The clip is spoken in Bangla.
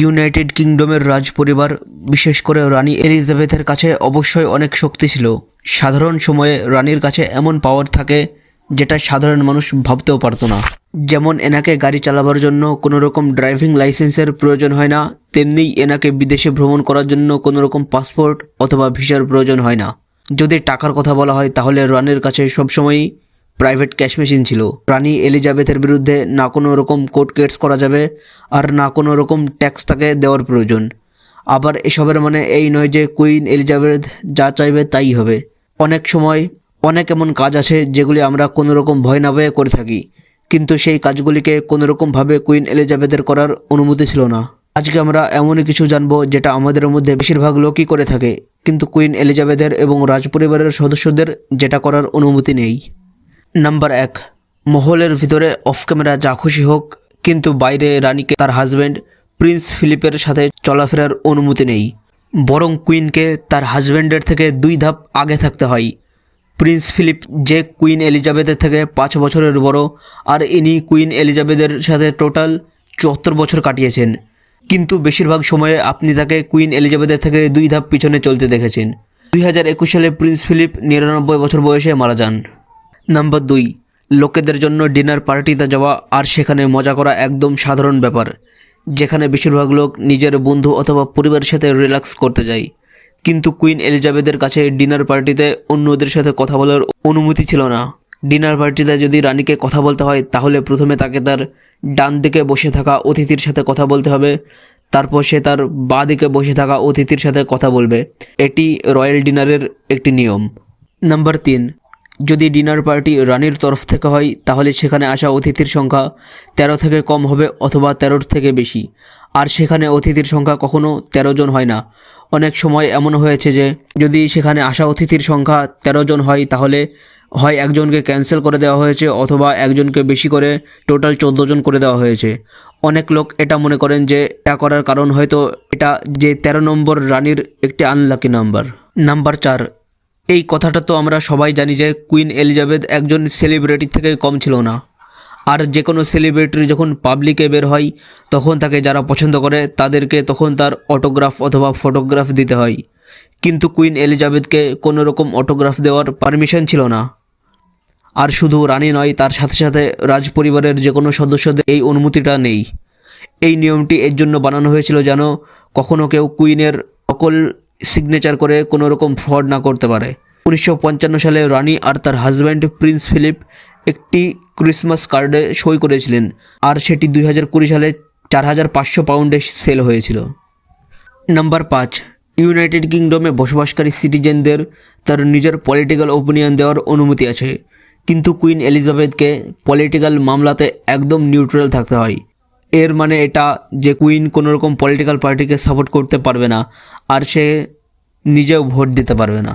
ইউনাইটেড কিংডমের রাজ পরিবার বিশেষ করে রানী এলিজাবেথের কাছে অবশ্যই অনেক শক্তি ছিল। সাধারণ সময়ে রানীর কাছে এমন পাওয়ার থাকে যেটা সাধারণ মানুষ ভাবতেও পারতো না। যেমন এনাকে গাড়ি চালাবার জন্য কোনো রকম ড্রাইভিং লাইসেন্সের প্রয়োজন হয় না, তেমনি এনাকে বিদেশে ভ্রমণ করার জন্য কোনো রকম পাসপোর্ট অথবা ভিসার প্রয়োজন হয় না। যদি টাকার কথা বলা হয়, তাহলে রানীর কাছে সবসময়ই প্রাইভেট ক্যাশ মেশিন ছিল। রানী এলিজাবেথের বিরুদ্ধে না কোনো রকম কোর্ট কেস করা যাবে আর না কোনো রকম ট্যাক্স তাকে দেওয়ার প্রয়োজন। আবার এসবের মানে এই নয় যে কুইন এলিজাবেথ যা চাইবে তাই হবে। অনেক সময় অনেক এমন কাজ আছে যেগুলি আমরা কোনো রকম ভয় না ভয়ে করে থাকি, কিন্তু সেই কাজগুলিকে কোনো রকমভাবে কুইন এলিজাবেথের করার অনুমতি ছিল না। আজকে আমরা এমনই কিছু জানব যেটা আমাদের মধ্যে বেশিরভাগ লোকই করে থাকে, কিন্তু কুইন এলিজাবেথের এবং রাজপরিবারের সদস্যদের যেটা করার অনুমতি নেই। নাম্বার এক, মহলের ভিতরে অফ ক্যামেরা যা খুশি হোক, কিন্তু বাইরে রানীকে তার হাজব্যান্ড প্রিন্স ফিলিপের সাথে চলাফেরার অনুমতি নেই। বরং কুইনকে তার হাজব্যান্ডের থেকে দুই ধাপ আগে থাকতে হয়। প্রিন্স ফিলিপ যে কুইন এলিজাবেথের থেকে পাঁচ বছরের বড়, আর ইনি কুইন এলিজাবেথের সাথে টোটাল চুয়াত্তর বছর কাটিয়েছেন। কিন্তু বেশিরভাগ সময়ে আপনি তাকে কুইন এলিজাবেথের থেকে দুই ধাপ পিছনে চলতে দেখেছেন। দুই হাজার একুশ সালে প্রিন্স ফিলিপ নিরানব্বই বছর বয়সে মারা যান। নাম্বার দুই, লোকেদের জন্য ডিনার পার্টিতে যাওয়া আর সেখানে মজা করা একদম সাধারণ ব্যাপার, যেখানে বেশিরভাগ লোক নিজের বন্ধু অথবা পরিবারের সাথে রিল্যাক্স করতে যায়। কিন্তু কুইন এলিজাবেথের কাছে ডিনার পার্টিতে অন্যদের সাথে কথা বলার অনুমতি ছিল না। ডিনার পার্টিতে যদি রানীকে কথা বলতে হয়, তাহলে প্রথমে তাকে তার ডান দিকে বসে থাকা অতিথির সাথে কথা বলতে হবে। তারপর সে তার বাঁ দিকে বসে থাকা অতিথির সাথে কথা বলবে। এটি রয়্যাল ডিনারের একটি নিয়ম। নাম্বার তিন যদি ডিনার পার্টি রানীর তরফ থেকে হয়, তাহলে সেখানে আসা অতিথির সংখ্যা তেরো থেকে কম হবে অথবা তেরোর থেকে বেশি। আর সেখানে অতিথির সংখ্যা কখনো তেরো জন হয় না। অনেক সময় এমন হয়েছে যে, যদি সেখানে আসা অতিথির সংখ্যা তেরো জন হয়, তাহলে হয় একজনকে ক্যান্সেল করে দেওয়া হয়েছে অথবা একজনকে বেশি করে টোটাল চোদ্দ জন করে দেওয়া হয়েছে। অনেক লোক এটা মনে করেন যে, এটা করার কারণ হয়তো এটা যে তেরো নম্বর রানীর একটি আনলাকি নাম্বার নাম্বার চার এই কথাটা তো আমরা সবাই জানি যে কুইন এলিজাবেথ একজন সেলিব্রিটির থেকে কম ছিল না। আর যে কোনো সেলিব্রিটি যখন পাবলিকে বের হয়, তখন তাকে যারা পছন্দ করে, তাদেরকে তখন তার অটোগ্রাফ অথবা ফটোগ্রাফ দিতে হয়। কিন্তু কুইন এলিজাবেথকে কোনো রকম অটোগ্রাফ দেওয়ার পারমিশন ছিল না। আর শুধু রানী নয়, তার সাথে সাথে রাজ পরিবারের যে কোনো সদস্যদের এই অনুমতিটা নেই। এই নিয়মটি এর জন্য বানানো হয়েছিল যেন কখনো কেউ কুইনের সকল সিগনেচার করে কোনো রকম ফ্রড না করতে পারে। উনিশশো পঞ্চান্ন সালে রানী আর তার হাজব্যান্ড প্রিন্স ফিলিপ একটি ক্রিসমাস কার্ডে সই করেছিলেন, আর সেটি দুই হাজার কুড়ি সালে চার হাজার পাঁচশো পাউন্ডে সেল হয়েছিল। নাম্বার পাঁচ ইউনাইটেড কিংডমে বসবাসকারী সিটিজেনদের তার নিজের পলিটিক্যাল ওপিনিয়ন দেওয়ার অনুমতি আছে, কিন্তু কুইন এলিজাবেথকে পলিটিক্যাল মামলাতে একদম নিউট্রাল থাকতে হয়। এর মানে এটা যে কুইন কোনো রকম পলিটিক্যাল পার্টিকে সাপোর্ট করতে পারবে না, আর সে নিজেও ভোট দিতে পারবে না।